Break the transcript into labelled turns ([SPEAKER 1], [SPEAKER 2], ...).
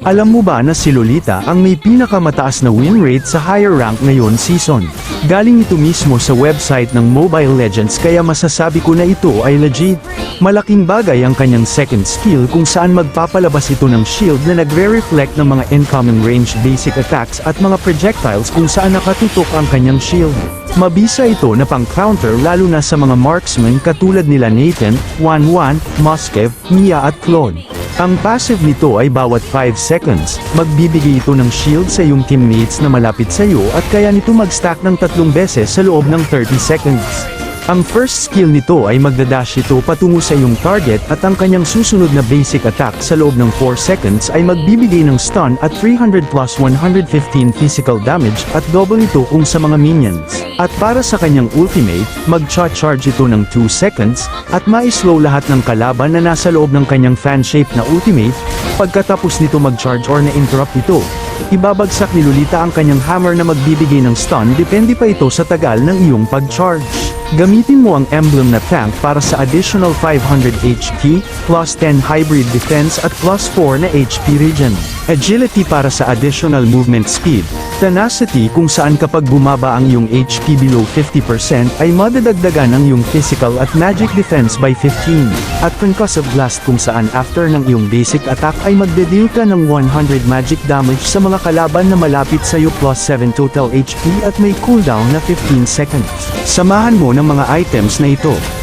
[SPEAKER 1] Alam mo ba na si Lolita ang may pinakamataas na win rate sa higher rank ngayon season? Galing ito mismo sa website ng Mobile Legends kaya masasabi ko na ito ay legit. Malaking bagay ang kanyang second skill kung saan magpapalabas ito ng shield na nagre-reflect ng mga incoming range basic attacks at mga projectiles kung saan nakatutok ang kanyang shield. Mabisa ito na pang-counter lalo na sa mga marksman katulad nila Nathan, Wanwan, Moskev, Mia at Claude. Ang passive nito ay bawat 5 seconds, magbibigay ito ng shield sa iyong teammates na malapit sa iyo at kaya nito mag-stack ng tatlong beses sa loob ng 30 seconds. Ang first skill nito ay magdadash ito patungo sa iyong target at ang kanyang susunod na basic attack sa loob ng 4 seconds ay magbibigay ng stun at 300 plus 115 physical damage at double ito kung sa mga minions. At para sa kanyang ultimate, mag-charge ito ng 2 seconds, at ma-slow lahat ng kalaban na nasa loob ng kanyang fan-shape na ultimate, pagkatapos nito mag-charge or na-interrupt ito. Ibabagsak ni Lolita ang kanyang hammer na magbibigay ng stun depende pa ito sa tagal ng iyong pag-charge. Gamitin mo ang emblem na tank para sa additional 500 HP, plus 10 hybrid defense at plus 4 na HP regen. Agility para sa additional movement speed. Tenacity kung saan kapag bumaba ang iyong HP below 50% ay madadagdagan ang iyong physical at magic defense by 15. At concussive blast kung saan after ng iyong basic attack ay magde-deal ka ng 100 magic damage sa mga kalaban na malapit sa iyo plus 7 total HP at may cooldown na 15 seconds. Samahan mo ng mga items na ito.